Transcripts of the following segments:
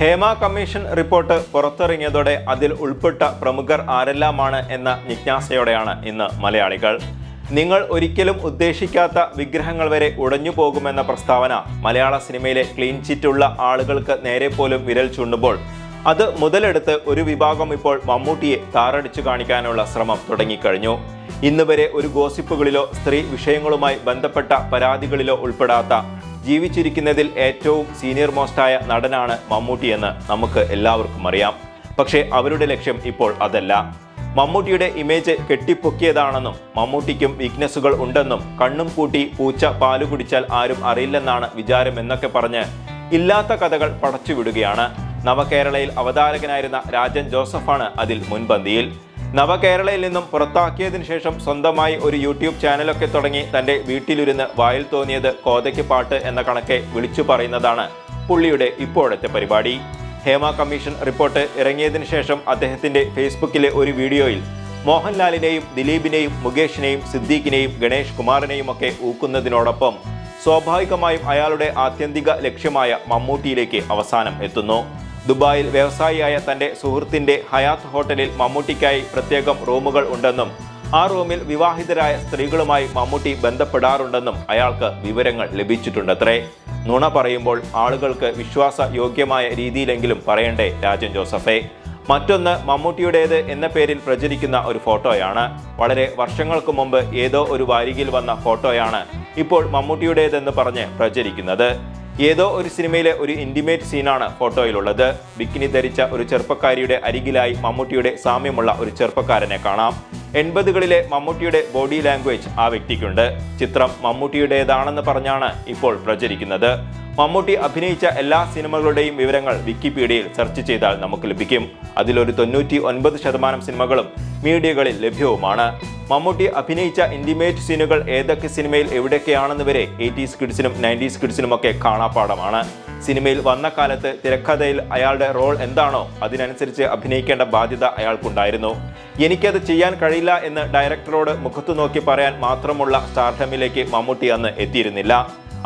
Hema commission report പുറത്തിറങ്ങിയതോടെ അതിൽ ഉൾപ്പെട്ട പ്രമുഖർ ആരെല്ലാമാണ് എന്ന ജിജ്ഞാസയോടെയാണ് ഇന്ന് മലയാളികൾ. നിങ്ങൾ ഒരിക്കലും ഉദ്ദേശിക്കാത്ത വിഗ്രഹങ്ങൾ വരെ ഉടഞ്ഞു പോകുമെന്ന പ്രസ്താവന മലയാള സിനിമയിലെ ക്ലീൻ ചിറ്റുള്ള ആളുകൾക്ക് നേരെ പോലും വിരൽ ചൂണ്ടുമ്പോൾ അത് മുതലെടുത്ത് ഒരു വിഭാഗം ഇപ്പോൾ മമ്മൂട്ടിയെ താറടിച്ചു കാണിക്കാനുള്ള ശ്രമം തുടങ്ങിക്കഴിഞ്ഞു. ഇന്ന് വരെ ഒരു ഗോസിപ്പുകളിലോ സ്ത്രീ വിഷയങ്ങളുമായി ബന്ധപ്പെട്ട പരാതികളിലോ ഉൾപ്പെടാത്ത ജീവിച്ചിരിക്കുന്നതിൽ ഏറ്റവും സീനിയർ മോസ്റ്റായ നടനാണ് മമ്മൂട്ടിയെന്ന് നമുക്ക് എല്ലാവർക്കും അറിയാം. പക്ഷേ അവരുടെ ലക്ഷ്യം ഇപ്പോൾ അതല്ല. മമ്മൂട്ടിയുടെ ഇമേജ് കെട്ടിപ്പൊക്കിയതാണെന്നും മമ്മൂട്ടിക്കും വീക്ക്നെസ്സുകൾ ഉണ്ടെന്നും കണ്ണും കൂട്ടി പൂച്ച പാൽ കുടിച്ചാൽ ആരും അറിയില്ലെന്നാണ് വിചാരം എന്നൊക്കെ പറഞ്ഞ് ഇല്ലാത്ത കഥകൾ പടച്ചുവിടുകയാണ്. നവകേരളയിൽ അവതാരകനായിരുന്ന രാജൻ ജോസഫാണ് അതിൽ മുൻപന്തിയിൽ. നവകേരളയിൽ നിന്നും പുറത്താക്കിയതിനു ശേഷം സ്വന്തമായി ഒരു യൂട്യൂബ് ചാനലൊക്കെ തുടങ്ങി തന്റെ വീട്ടിലിരുന്ന് വായിൽ തോന്നിയത് കോതയ്ക്ക് പാട്ട് എന്ന കണക്കെ വിളിച്ചു പറയുന്നതാണ് പുള്ളിയുടെ ഇപ്പോഴത്തെ പരിപാടി. ഹേമ കമ്മീഷൻ റിപ്പോർട്ട് ഇറങ്ങിയതിനു ശേഷം അദ്ദേഹത്തിന്റെ ഫേസ്ബുക്കിലെ ഒരു വീഡിയോയിൽ മോഹൻലാലിനെയും ദിലീപിനെയും മുകേഷിനെയും സിദ്ദീഖിനെയും ഗണേഷ് കുമാറിനെയും ഒക്കെ ഊക്കുന്നതിനോടൊപ്പം സ്വാഭാവികമായും അയാളുടെ ആത്യന്തിക ലക്ഷ്യമായ മമ്മൂട്ടിയിലേക്ക് അവസാനം എത്തുന്നു. ദുബായിൽ വ്യവസായിയായ തന്റെ സുഹൃത്തിന്റെ ഹയാത്ത് ഹോട്ടലിൽ മമ്മൂട്ടിക്കായി പ്രത്യേകം റൂമുകൾ ഉണ്ടെന്നും ആ റൂമിൽ വിവാഹിതരായ സ്ത്രീകളുമായി മമ്മൂട്ടി ബന്ധപ്പെടാറുണ്ടെന്നും അയാൾക്ക് വിവരങ്ങൾ ലഭിച്ചിട്ടുണ്ടത്രേ. നുണ പറയുമ്പോൾ ആളുകൾക്ക് വിശ്വാസ യോഗ്യമായ രീതിയിലെങ്കിലും പറയണ്ടേ രാജൻ ജോസഫെ. മറ്റൊന്ന് മമ്മൂട്ടിയുടേത് എന്ന പേരിൽ പ്രചരിക്കുന്ന ഒരു ഫോട്ടോയാണ്. വളരെ വർഷങ്ങൾക്ക് മുമ്പ് ഏതോ ഒരു വാരികയിൽ വന്ന ഫോട്ടോയാണ് ഇപ്പോൾ മമ്മൂട്ടിയുടേതെന്ന് പറഞ്ഞ് പ്രചരിക്കുന്നത്. ഏതോ ഒരു സിനിമയിലെ ഒരു ഇന്റിമേറ്റ് സീനാണ് ഫോട്ടോയിലുള്ളത്. ബിക്കിനി ധരിച്ച ഒരു ചെറുപ്പക്കാരിയുടെ അരികിലായി മമ്മൂട്ടിയുടെ സാമ്യമുള്ള ഒരു ചെറുപ്പക്കാരനെ കാണാം. എൺപതുകളിലെ മമ്മൂട്ടിയുടെ ബോഡി ലാംഗ്വേജ് ആ വ്യക്തിക്കുണ്ട്. ചിത്രം മമ്മൂട്ടിയുടേതാണെന്ന് പറഞ്ഞാണ് ഇപ്പോൾ പ്രചരിക്കുന്നത്. മമ്മൂട്ടി അഭിനയിച്ച എല്ലാ സിനിമകളുടെയും വിവരങ്ങൾ വിക്കിപീഡിയയിൽ സെർച്ച് ചെയ്താൽ നമുക്ക് ലഭിക്കും. അതിലൊരു തൊണ്ണൂറ്റി ഒൻപത് ശതമാനം സിനിമകളും മീഡിയകളിൽ ലഭ്യവുമാണ്. മമ്മൂട്ടി അഭിനയിച്ച ഇന്റിമേറ്റ് സീനുകൾ ഏതൊക്കെ സിനിമയിൽ എവിടെയൊക്കെയാണെന്ന് വരെ എയ്റ്റീസ് കിഡ്സിനും നയന്റീസ് കിഡ്സിനും ഒക്കെ കാണാപ്പാടമാണ് സിനിമയിൽ വന്ന കാലത്ത് തിരക്കഥയിൽ അയാളുടെ റോൾ എന്താണോ അതിനനുസരിച്ച് അഭിനയിക്കേണ്ട ബാധ്യത അയാൾക്കുണ്ടായിരുന്നു. എനിക്കത് ചെയ്യാൻ കഴിയില്ല എന്ന് ഡയറക്ടറോട് മുഖത്തു നോക്കി പറയാൻ മാത്രമുള്ള സ്റ്റാർഡമിലേക്ക് മമ്മൂട്ടി അന്ന് എത്തിയിരുന്നില്ല.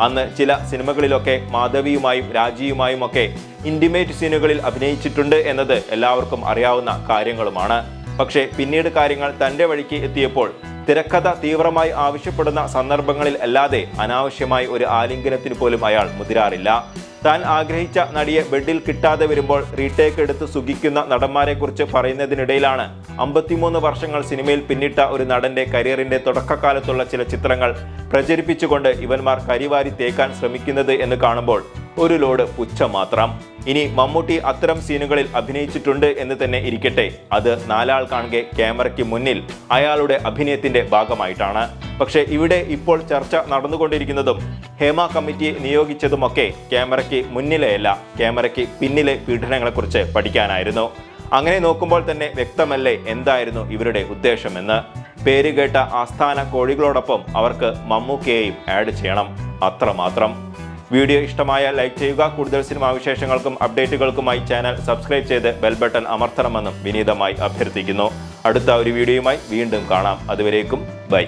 അന്ന് ചില സിനിമകളിലൊക്കെ മാധവിയുമായും രാജിയുമായും ഒക്കെ ഇന്റിമേറ്റ് സീനുകളിൽ അഭിനയിച്ചിട്ടുണ്ട് എന്നത് എല്ലാവർക്കും അറിയാവുന്ന കാര്യങ്ങളുമാണ്. പക്ഷേ പിന്നീട് കാര്യങ്ങൾ തന്റെ വഴിക്ക് എത്തിയപ്പോൾ തിരക്കഥ തീവ്രമായി ആവശ്യപ്പെടുന്ന സന്ദർഭങ്ങളിൽ അല്ലാതെ അനാവശ്യമായി ഒരു ആലിംഗനത്തിന് പോലും അയാൾ മുതിരാറില്ല. താൻ ആഗ്രഹിച്ച നടിയെ ബെഡിൽ കിട്ടാതെ വരുമ്പോൾ റീടേക്ക് എടുത്ത് സുഖിക്കുന്ന നടന്മാരെക്കുറിച്ച് പറയുന്നതിനിടയിലാണ് അമ്പത്തിമൂന്ന് വർഷങ്ങൾ സിനിമയിൽ പിന്നിട്ട ഒരു നടന്റെ കരിയറിന്റെ തുടക്കകാലത്തുള്ള ചില ചിത്രങ്ങൾ പ്രചരിപ്പിച്ചുകൊണ്ട് ഇവന്മാർ കരിവാരി തേക്കാൻ ശ്രമിക്കുന്നത് എന്ന് കാണുമ്പോൾ ഒരു ലോഡ് പുച്ഛം മാത്രം. ഇനി മമ്മൂട്ടി അത്തരം സീനുകളിൽ അഭിനയിച്ചിട്ടുണ്ട് എന്ന് തന്നെ ഇരിക്കട്ടെ. അത് നാലാൾ കാണുക ക്യാമറയ്ക്ക് മുന്നിൽ അയാളുടെ അഭിനയത്തിന്റെ ഭാഗമായിട്ടാണ്. പക്ഷേ ഇവിടെ ഇപ്പോൾ ചർച്ച നടന്നുകൊണ്ടിരിക്കുന്നതും ഹേമ കമ്മിറ്റിയെ നിയോഗിച്ചതുമൊക്കെ ക്യാമറയ്ക്ക് മുന്നിലെയല്ല ക്യാമറയ്ക്ക് പിന്നിലെ പീഡനങ്ങളെക്കുറിച്ച് പഠിക്കാനായിരുന്നു. അങ്ങനെ നോക്കുമ്പോൾ തന്നെ വ്യക്തമല്ലേ എന്തായിരുന്നു ഇവരുടെ ഉദ്ദേശമെന്ന്. പേരുകേട്ട ആസ്ഥാന കോഴികളോടൊപ്പം അവർക്ക് മമ്മൂക്കയെയും ആഡ് ചെയ്യണം. അത്രമാത്രം. വീഡിയോ ഇഷ്ടമായ ലൈക്ക് ചെയ്യുക. കൂടുതൽ സിനിമാ വിശേഷങ്ങൾക്കും അപ്ഡേറ്റുകൾക്കുമായി ചാനൽ സബ്സ്ക്രൈബ് ചെയ്ത് ബെൽ ബട്ടൺ അമർത്തണമെന്നും വിനീതമായി അഭ്യർത്ഥിക്കുന്നു. അടുത്ത ഒരു വീഡിയോയുമായി വീണ്ടും കാണാം. അതുവരേക്കും ബൈ.